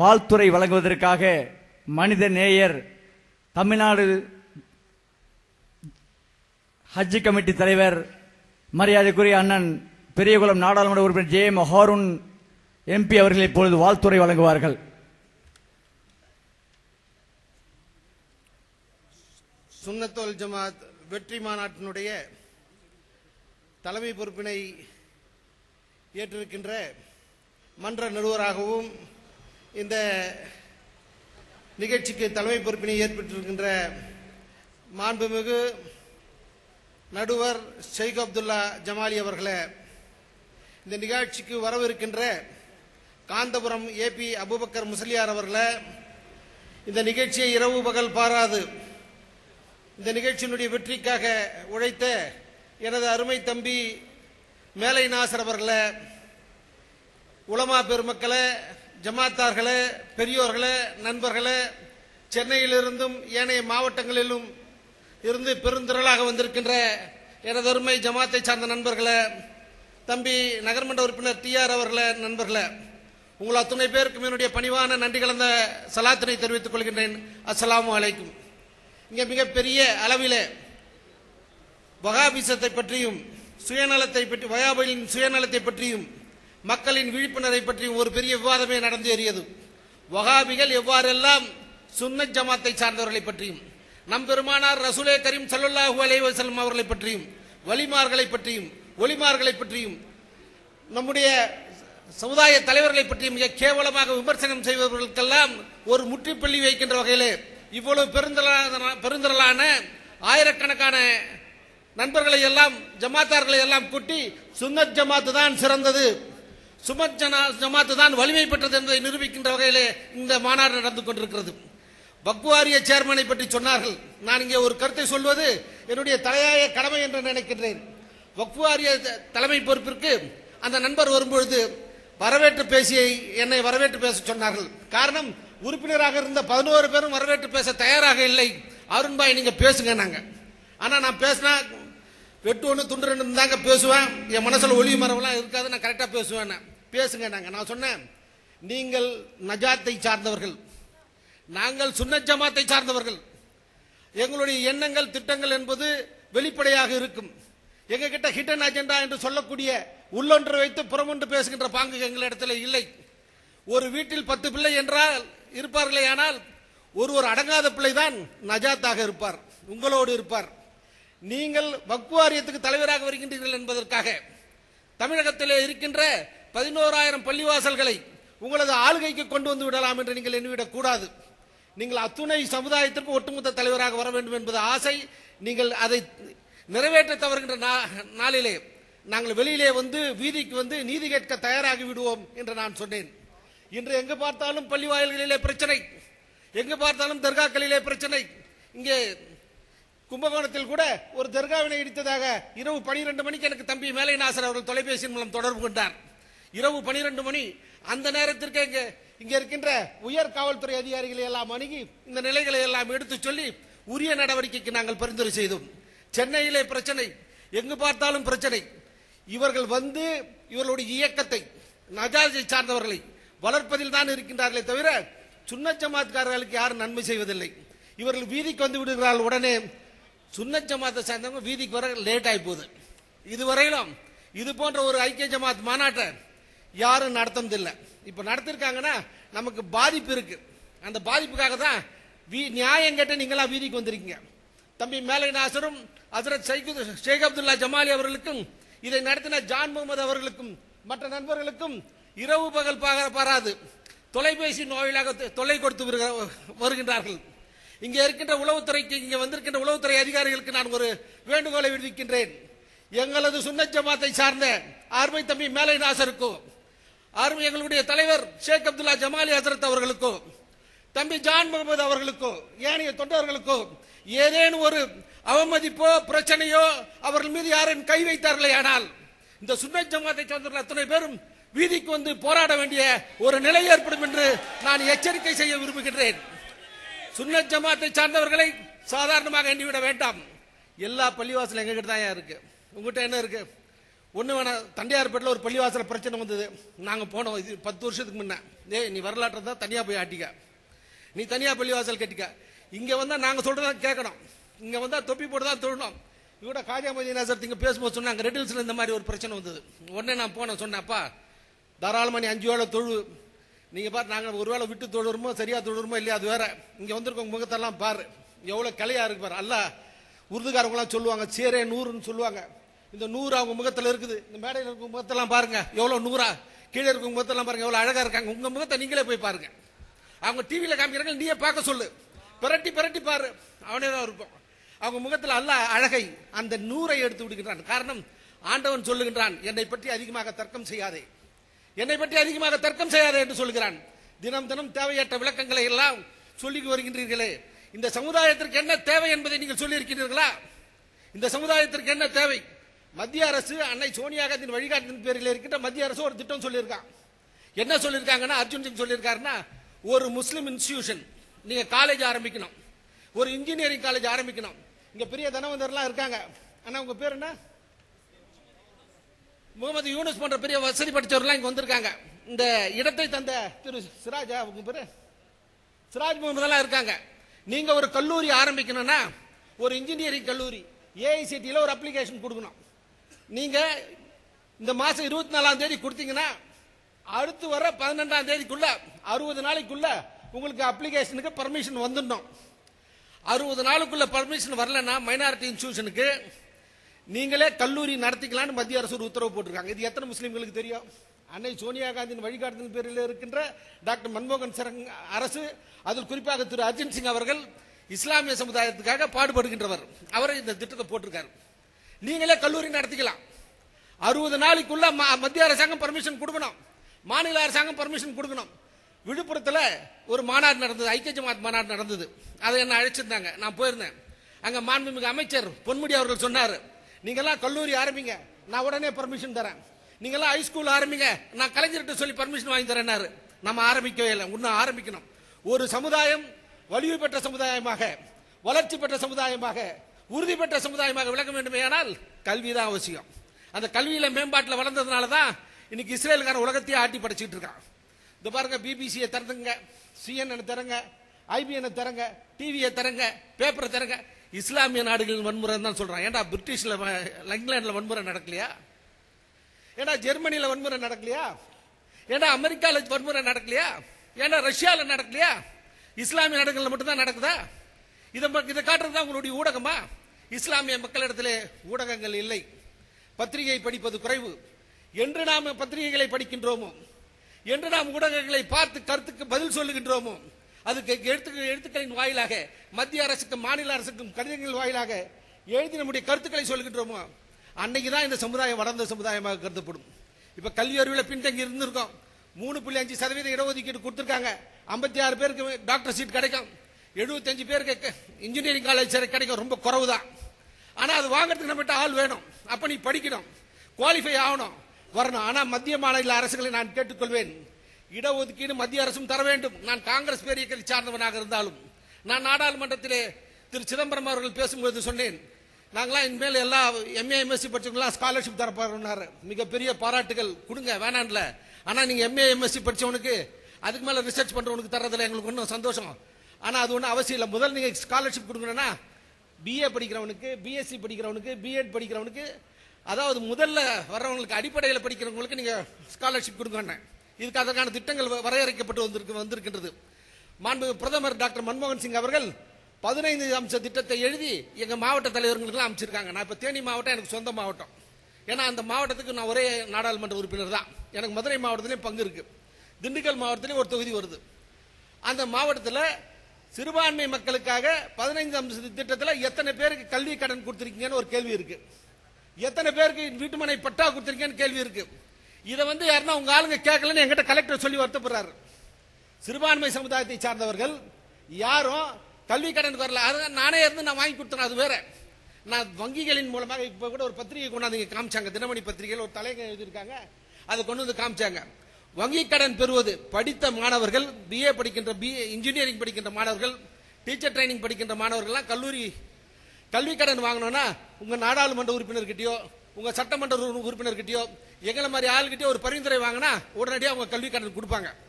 பால்துறை வழங்குவதற்காக மனித நேயர் தமிழ்நாடு ஹஜ் கமிட்டி தலைவர் மரியாதைக்குரிய அண்ணன் பெரியகுளம் நாடாளுமன்ற உறுப்பினர் ஜே எம் ஹாரூன் எம்பி அவர்கள் இப்பொழுது வாழ்த்துறை வழங்குவார்கள். சுன்னத்தோல் ஜமாத் வெற்றி மாநாட்டினுடைய தலைமை பொறுப்பினை ஏற்றிருக்கின்ற மன்ற நிறுவராகவும் இந்த நிகழ்ச்சிக்கு தலைமை பொறுப்பினை ஏற்பட்டிருக்கின்ற மாண்புமிகு நடுவர் ஷெய்க் அப்துல்லா ஜமாலி அவர்களே இந்த நிகழ்ச்சிக்கு வரவிருக்கின்ற காந்தபுரம் ஏபி அபுபக்கர் முசலியார் அவர்களே இந்த நிகழ்ச்சியை இரவு பகல் பாராது. இந்த நிகழ்ச்சியினுடைய வெற்றிக்காக உழைத்த எனது அருமை தம்பி மேலை நாசர் அவர்களே உலமா பெருமக்களே ஜமாத்தார்களே பெரியோர்களே நண்பர்களே சென்னையிலிருந்தும் ஏனைய மாவட்டங்களிலும் இருந்து பெருந்திரளாக வந்திருக்கின்ற எனது ஜமாத்தை சார்ந்த நண்பர்களே தம்பி நகர்மன்ற உறுப்பினர் டிஆர் அவர்களே நண்பர்களே உங்கள் அத்துணை பேருக்கும் என்னுடைய பணிவான நன்றி கலந்த சலாத்தினை தெரிவித்துக் கொள்கின்றேன். அஸ்ஸலாமு அலைக்கும். இங்கே மிகப்பெரிய அளவில் வகாபிசத்தை பற்றியும் சுயநலத்தை பற்றி வயாபலின் சுயநலத்தை பற்றியும் மக்களின் விழிப்புணர்வை பற்றியும் ஒரு பெரிய விவாதமே நடந்தேறியது வகாபிகள் எவ்வாறெல்லாம் சுன்னத் ஜமாத்தை சார்ந்தவர்களை பற்றியும் நம் பெருமானார் ரசூலே கரீம் சல்லுல்லாஹு அலைவசல்லம் அவர்களை பற்றியும் வலிமார்களை பற்றியும் ஒளிமார்களை பற்றியும் நம்முடைய சமுதாய தலைவர்களை பற்றி மிக கேவலமாக விமர்சனம் செய்பவர்களுக்கெல்லாம் ஒரு முற்றுப்புள்ளி வைக்கின்ற வகையிலே இவ்வளவு பெருந்தலான பெருந்திரளான ஆயிரக்கணக்கான நண்பர்களை எல்லாம் ஜமாத்தார்களை எல்லாம் கூட்டி சுன்னத் ஜமாத்து தான் சிறந்தது. சுமத் ஜனா ஜமாத்து தான் வலிமை பெற்றது என்பதை நிரூபிக்கின்ற வகையிலே இந்த மாநாடு நடந்து கொண்டிருக்கிறது. பக்வாரிய சேர்மனை பற்றி சொன்னார்கள். நான் இங்கே ஒரு கருத்தை சொல்வது என்னுடைய தலையாய கடமை என்று நினைக்கின்றேன். வக்வாரிய தலைமை பொறுப்பிற்கு அந்த நண்பர் வரும்பொழுது வரவேற்று பேசியை என்னை வரவேற்று பேச சொன்னார்கள். காரணம் உறுப்பினராக இருந்த பதினோரு பேரும் வரவேற்று பேச தயாராக இல்லை. அருண்பாய் நீங்க பேசுங்க நாங்கள் ஆனால் நான் பேசினா வெட்டு ஒன்று துண்டு ரெண்டு தாங்க பேசுவேன். என் மனசில் ஒளி மரம்லாம் இருக்காது நான் கரெக்டாக பேசுவேன் நான். பேசுங்க நாங்கள் நான் சொன்னேன் நீங்கள் நஜாத்தை சார்ந்தவர்கள். நாங்கள் சுன்ன ஜமாத்தை சார்ந்தவர்கள். எங்களுடைய எண்ணங்கள் திட்டங்கள் என்பது வெளிப்படையாக இருக்கும். எங்ககிட்ட ஹிடன் அஜெண்டா என்று சொல்லக்கூடிய உள்ளொன்று வைத்து புறமொன்று பேசுகின்ற பாங்கு எங்களிடத்தில் இல்லை. ஒரு வீட்டில் பத்து பிள்ளை என்றால் இருப்பார்களே ஆனால் ஒரு ஒரு அடங்காத பிள்ளை தான் நஜாத்தாக இருப்பார். உங்களோடு இருப்பார். நீங்கள் வக்வாரியத்துக்கு தலைவராக வருகின்றீர்கள் என்பதற்காக தமிழகத்திலே இருக்கின்ற பதினோராயிரம் பள்ளிவாசல்களை உங்களது ஆளுகைக்கு கொண்டு வந்து விடலாம் என்று நீங்கள் எண்ணிவிடக் கூடாது நீங்கள் அத்துணை சமுதாயத்திற்கு ஒட்டுமொத்த தலைவராக வர வேண்டும் என்பது ஆசை. நீங்கள் அதை நிறைவேற்ற தவறுகின்ற நா- நாளிலே நாங்கள் வெளியிலே வந்து வீதிக்கு வந்து நீதி கேட்க தயாராகி விடுவோம் என்று நான் சொன்னேன். இன்று எங்கு பார்த்தாலும் பள்ளி வாயில்களிலே பிரச்சனை. எங்கு பார்த்தாலும் தர்காக்களிலே பிரச்சனை. இங்கே கும்பகோணத்தில் கூட ஒரு தர்காவினை இடித்ததாக இரவு பனிரெண்டு மணிக்கு எனக்கு தம்பி மேலை நாசர் அவர்கள் தொலைபேசியின் மூலம் தொடர்பு கொண்டார். இரவு பனிரெண்டு மணி. அந்த நேரத்திற்கு இங்க இங்க இருக்கின்ற உயர் காவல்துறை அதிகாரிகளை எல்லாம் அணுகி இந்த நிலைகளை எல்லாம் எடுத்து சொல்லி உரிய நடவடிக்கைக்கு நாங்கள் பரிந்துரை செய்தோம். சென்னையிலே பிரச்சனை எங்கு பார்த்தாலும் பிரச்சனை. இவர்கள் வந்து இவர்களுடைய இயக்கத்தை நஜாஜை சார்ந்தவர்களை வளர்ப்பதில் தான் இருக்கின்றார்களே தவிர சுன்ன ஜமாத்காரர்களுக்கு யாரும் நன்மை செய்வதில்லை. இவர்கள் வீதிக்கு வந்து விடுகிறார்கள் உடனே சுன்னத் ஜமாத்தை சார்ந்தவங்க வீதிக்கு வர லேட் ஆகி போகுது இதுவரையிலும் இது போன்ற ஒரு ஐக்கிய ஜமாத் மாநாட்டை யாரும் நடத்துனதில்லை. இப்போ நடத்திருக்காங்கன்னா நமக்கு பாதிப்பு இருக்கு. அந்த பாதிப்புக்காக தான் வீ- நியாயம் கேட்டு நீங்களா வீதிக்கு வந்திருக்கீங்க. தம்பி மேலை நாசரும் அசரத் சைகு ஷேக் அப்துல்லா ஜமாலி அவர்களுக்கும் இதை நடத்தின ஜான் முகமது அவர்களுக்கும் மற்ற நண்பர்களுக்கும் இரவு பகல் பாராது. தொலைபேசி நோயிலாக தொ- தொல்லை கொடுத்து வருகிற- வருகின்றார்கள். இங்கே இருக்கின்ற உளவுத்துறைக்கு இங்கே வந்திருக்கின்ற உளவுத்துறை அதிகாரிகளுக்கு நான் ஒரு வேண்டுகோளை விடுவிக்கின்றேன். எங்களது சுன்னத் ஜமாத்தை சார்ந்த ஆர்மை தம்பி மேலை நாசருக்கும் அருமை எங்களுடைய தலைவர் ஷேக் அப்துல்லா ஜமாலி ஹசரத் அவர்களுக்கோ தம்பி ஜான் முகமது அவர்களுக்கோ ஏனைய தொண்டர்களுக்கோ ஏதேனும் ஒரு அவமதிப்போ பிரச்சனையோ அவர்கள் மீது யாரும் கை வைத்தார்களே ஆனால் இந்த சுன்னத் ஜமாத்தை சார்ந்த அத்தனை பேரும் வீதிக்கு வந்து போராட வேண்டிய ஒரு நிலை ஏற்படும் என்று நான் எச்சரிக்கை செய்ய விரும்புகின்றேன். சுன்னத் ஜமாத்தை சார்ந்தவர்களை சாதாரணமாக எண்ணிவிட வேண்டாம். எல்லா பள்ளிவாசலும் எங்ககிட்ட தான் இருக்கு. உங்ககிட்ட என்ன இருக்கு? ஒன்று வேணா தண்டையார்பேட்டில் ஒரு பள்ளிவாசல பிரச்சனை வந்தது. நாங்கள் போனோம். இது பத்து வருஷத்துக்கு முன்னே. ஏய் நீ வரலாற்றை தான் தனியாக போய் ஆட்டிக்க. நீ தனியாக பள்ளிவாசல் கட்டிக்க. இங்கே வந்தால் நாங்கள் சொல்கிறதா கேட்கணும் இங்கே வந்தால் தொப்பி போட்டு தான் தொழணும். இவட காஜா மதீனா சார் இங்கே பேசும்போது சொன்னாங்க ரெட் ஹில்ஸில் இந்த மாதிரி ஒரு பிரச்சனை வந்தது. உடனே நான் போனேன் சொன்னேன்ப்பா தாராளமாக நீ அஞ்சு வேலை தொழு. நீங்கள் பாரு நாங்கள் ஒரு வேளை விட்டு தொழுறோமோ சரியாக தொழுறோமோ இல்லையா அது வேற. இங்கே வந்திருக்கவங்க முகத்தெல்லாம் பாரு. எவ்வளோ கலையாக இருக்கு பாரு. அல்ல உருதுகாரவங்களாம் சொல்லுவாங்க சேரே நூறுன்னு சொல்லுவாங்க. இந்த நூறு அவங்க முகத்தில் இருக்குது. இந்த மேடையில் இருக்க முகத்தெல்லாம் பாருங்க. எவ்வளோ நூறா? கீழே இருக்க முகத்தெல்லாம் பாருங்க. எவ்வளோ அழகாக இருக்காங்க. உங்கள் முகத்தை நீங்களே போய் பாருங்க. அவங்க டிவியில் காமிக்கிறாங்க. நீயே பார்க்க சொல்லு. பிரட்டி பிரட்டி பாரு. அவனே தான் இருப்போம் அவங்க முகத்தில் அல்ல அழகை அந்த நூறை எடுத்து விடுகின்றான். காரணம் ஆண்டவன் சொல்லுகின்றான் என்னை பற்றி அதிகமாக தர்க்கம் செய்யாதே. என்னை பற்றி அதிகமாக தர்க்கம் செய்யாதே என்று சொல்கிறான் தினம் தினம் தேவையற்ற விளக்கங்களை எல்லாம் சொல்லி வருகின்றீர்களே. இந்த சமுதாயத்திற்கு என்ன தேவை என்பதை நீங்கள் சொல்லியிருக்கிறீர்களா? இந்த சமுதாயத்திற்கு என்ன தேவை? மத்திய அரசு அன்னை சோனியா காந்தியின் வழிகாட்டின் பேரில் இருக்கின்ற மத்திய அரசு ஒரு திட்டம் சொல்லியிருக்கான். என்ன சொல்லியிருக்காங்கன்னா அர்ஜுன் சிங் சொல்லியிருக்காருன்னா ஒரு முஸ்லீம் இன்ஸ்டிடியூஷன் நீங்கள் காலேஜ் ஆரம்பிக்கணும். ஒரு இன்ஜினியரிங் காலேஜ் ஆரம்பிக்கணும். இங்கே பெரிய தனவந்தர்லாம் இருக்காங்க. ஆனால் உங்கள் பேர் என்ன? முகமது யூனுஸ் போன்ற பெரிய வசதி படித்தவர்கள்லாம் இங்கே வந்திருக்காங்க. இந்த இடத்தை தந்த திரு சிராஜா உங்க பேர்? சிராஜ் முகமதுலாம் இருக்காங்க. நீங்கள் ஒரு கல்லூரி ஆரம்பிக்கணும்னா ஒரு இன்ஜினியரிங் கல்லூரி ஏஐசிடியில் ஒரு அப்ளிகேஷன் கொடுக்கணும். நீங்க இந்த மாசம் இருபத்தி நாலாம் தேதி கொடுத்தீங்கன்னா அடுத்து வர பதினெண்டாம் தேதிக்குள்ள அறுபது நாளைக்குள்ள உங்களுக்கு அப்ளிகேஷனுக்கு பர்மிஷன் வந்துடணும். அறுபது நாளுக்குள்ள பர்மிஷன் வரலன்னா மைனாரிட்டி இன்ஸ்டியூஷனுக்கு நீங்களே கல்லூரி நடத்திக்கலாம்னு மத்திய அரசு ஒரு உத்தரவு போட்டிருக்காங்க. இது எத்தனை முஸ்லீம்களுக்கு தெரியும்? அன்னை சோனியா காந்தியின் வழிகாட்டுதல் பேரில் இருக்கின்ற டாக்டர் மன்மோகன் சரங் அரசு அதில் குறிப்பாக திரு அர்ஜுன் சிங் அவர்கள் இஸ்லாமிய சமுதாயத்துக்காக பாடுபடுகின்றவர். அவர் இந்த திட்டத்தை போட்டிருக்காரு. நீங்களே கல்லூரி நடத்திக்கலாம். அறுபது நாளைக்குள்ள மத்திய அரசாங்கம் பர்மிஷன் கொடுக்கணும். மாநில அரசாங்கம் பர்மிஷன் கொடுக்கணும். விழுப்புரத்தில் ஒரு மாநாடு நடந்தது ஐக்கிய ஜமாத் மாநாடு நடந்தது. அதை என்ன அழைச்சிருந்தாங்க. நான் போயிருந்தேன். அங்கே மாண்புமிகு அமைச்சர் பொன்முடி அவர்கள் சொன்னார் நீங்கள்லாம் கல்லூரி ஆரம்பிங்க. நான் உடனே பர்மிஷன் தரேன். நீங்கள்லாம் ஹைஸ்கூல் ஆரம்பிங்க. நான் கலைஞர்கிட்ட சொல்லி பர்மிஷன் வாங்கி தரேன்னாரு. நம்ம ஆரம்பிக்கவே இல்லை. இன்னும் ஆரம்பிக்கணும். ஒரு சமுதாயம் வலிவு பெற்ற சமுதாயமாக வளர்ச்சி பெற்ற சமுதாயமாக உறுதி பெற்ற சமுதாயமாக விளக்க வேண்டுமேயானால் கல்வி தான் அவசியம். அந்த கல்வியில் மேம்பாட்டில் வளர்ந்ததுனால தான் இன்னைக்கு இஸ்ரேலுக்கான உலகத்தையே ஆட்டி படைச்சிட்டு இருக்கான். இந்த பாருங்க பிபிசியை திறந்துங்க சிஎன்என் திறங்க ஐபிஎன் திறங்க டிவியை திறங்க பேப்பரை திறங்க. இஸ்லாமிய நாடுகளின் வன்முறை தான் சொல்றான். ஏன்டா பிரிட்டிஷ்ல இங்கிலாந்துல வன்முறை நடக்கலையா? ஏன்டா ஜெர்மனியில வன்முறை நடக்கலையா? ஏன்டா அமெரிக்கால வன்முறை நடக்கலையா? ஏன்டா ரஷ்யால நடக்கலையா? இஸ்லாமிய நாடுகளில் மட்டும்தான் நடக்குதா? இதை ம- இதை காட்டுறது தான் உங்களுடைய ஊடகமா? இஸ்லாமிய மக்களிடத்திலே ஊடகங்கள் இல்லை. பத்திரிகை படிப்பது குறைவு. என்று நாம் பத்திரிகைகளை படிக்கின்றோமோ? என்று நாம் ஊடகங்களை பார்த்து கருத்துக்கு பதில் சொல்லுகின்றோமோ? அதுக்கு எழுத்து எழுத்துக்களின் வாயிலாக மத்திய அரசுக்கும் மாநில அரசுக்கும் கடிதங்கள் வாயிலாக எழுதி நம்முடைய கருத்துக்களை சொல்லுகின்றோமோ? அன்னைக்கு தான் இந்த சமுதாயம் வளர்ந்த சமுதாயமாக கருதப்படும். இப்போ கல்வி அறிவில் பின்தங்கி இருந்திருக்கோம். மூணு புள்ளி அஞ்சு சதவீத இடஒதுக்கீடு கொடுத்துருக்காங்க. ஐம்பத்தி ஆறு பேருக்கு டாக்டர் சீட் கிடைக்கும். எழுபத்தஞ்சு பேருக்கு இன்ஜினியரிங் காலேஜ் கிடைக்கும் ரொம்ப குறவு தான் ஆனால் அது வாங்குறதுக்கு நம்மகிட்ட ஆள் வேணும். அப்போ நீ படிக்கணும். குவாலிஃபை ஆகணும். வரணும். ஆனால் மத்திய மாநில அரசுகளை நான் கேட்டுக்கொள்வேன். இடஒதுக்கீடு மத்திய அரசும் தர வேண்டும். நான் காங்கிரஸ் பேரியக்கத்தை சார்ந்தவனாக இருந்தாலும் நான் நாடாளுமன்றத்திலே திரு சிதம்பரம் அவர்கள் பேசும்போது சொன்னேன் நாங்களாம் இனிமேல் எல்லா எம்ஏ எம்எஸ்சி படிச்சவங்களாம் ஸ்காலர்ஷிப் தரப்படுறாரு மிகப்பெரிய பாராட்டுகள். கொடுங்க. வேணான்ல ஆனால் நீங்கள் எம்ஏ எம்எஸ்சி படித்தவனுக்கு அதுக்கு மேலே ரிசர்ச் பண்ணுறவனுக்கு தர்றதுல எங்களுக்கு ஒன்றும் சந்தோஷம். ஆனால் அது ஒன்றும் அவசியம் இல்லை. முதல் நீங்கள் ஸ்காலர்ஷிப் கொடுக்கணும்னா பிஏ படிக்கிறவனுக்கு பிஎஸ்சி படிக்கிறவனுக்கு பிஎட் படிக்கிறவனுக்கு அதாவது முதல்ல வர்றவங்களுக்கு அடிப்படையில் படிக்கிறவங்களுக்கு நீங்கள் ஸ்காலர்ஷிப் கொடுக்கணும் இதுக்கு அதற்கான திட்டங்கள் வ- வரையறுக்கப்பட்டு வந்திருக்கு வந்திருக்கின்றது. மாண்பு பிரதமர் டாக்டர் மன்மோகன் சிங் அவர்கள் பதினைந்து அம்ச திட்டத்தை எழுதி எங்கள் மாவட்ட தலைவர்களுக்கெல்லாம் அமைச்சிருக்காங்க நான் இப்போ தேனி மாவட்டம் எனக்கு சொந்த மாவட்டம். ஏன்னா அந்த மாவட்டத்துக்கு நான் ஒரே நாடாளுமன்ற உறுப்பினர் தான். எனக்கு மதுரை மாவட்டத்திலையும் பங்கு இருக்குது திண்டுக்கல் மாவட்டத்திலையும் ஒரு தொகுதி வருது. அந்த மாவட்டத்தில் சிறுபான்மை மக்களுக்காக பதினைந்து அம்ச திட்டத்தில் எத்தனை பேருக்கு கல்வி கடன் கொடுத்திருக்கீங்கன்னு ஒரு கேள்வி இருக்கு. எத்தனை பேருக்கு வீட்டுமனை பட்டா கொடுத்திருக்கீங்கன்னு கேள்வி இருக்கு. இதை வந்து யாருன்னா உங்க ஆளுங்க கேட்கலன்னு எங்கிட்ட கலெக்டர் சொல்லி வருத்தப்படுறாரு. சிறுபான்மை சமுதாயத்தை சார்ந்தவர்கள் யாரும் கல்வி கடனுக்கு வரல. அது நானே இருந்து நான் வாங்கி கொடுத்தேன் அது வேற. நான் வங்கிகளின் மூலமாக இப்போ கூட ஒரு பத்திரிகை கொண்டாந்து காமிச்சாங்க. தினமணி பத்திரிகையில் ஒரு தலைங்க எழுதியிருக்காங்க. அதை கொண்டு வந்து காமிச்சாங்க. வங்கி கடன் பெறுவது. படித்த மாணவர்கள் பிஏ படிக்கின்ற பிஏ இன்ஜினியரிங் படிக்கின்ற மாணவர்கள் டீச்சர் ட்ரைனிங் படிக்கின்ற மாணவர்கள்லாம் கல்லூரி கல்வி கடன் வாங்கணும்னா உங்கள் நாடாளுமன்ற உறுப்பினர்கிட்டயோ உங்கள் சட்டமன்ற உறுப்பினர்கிட்டயோ எங்களை மாதிரி ஆள்கிட்டயோ ஒரு பரிந்துரை வாங்கினா உடனடியாக அவங்க கல்வி கடன் கொடுப்பாங்க.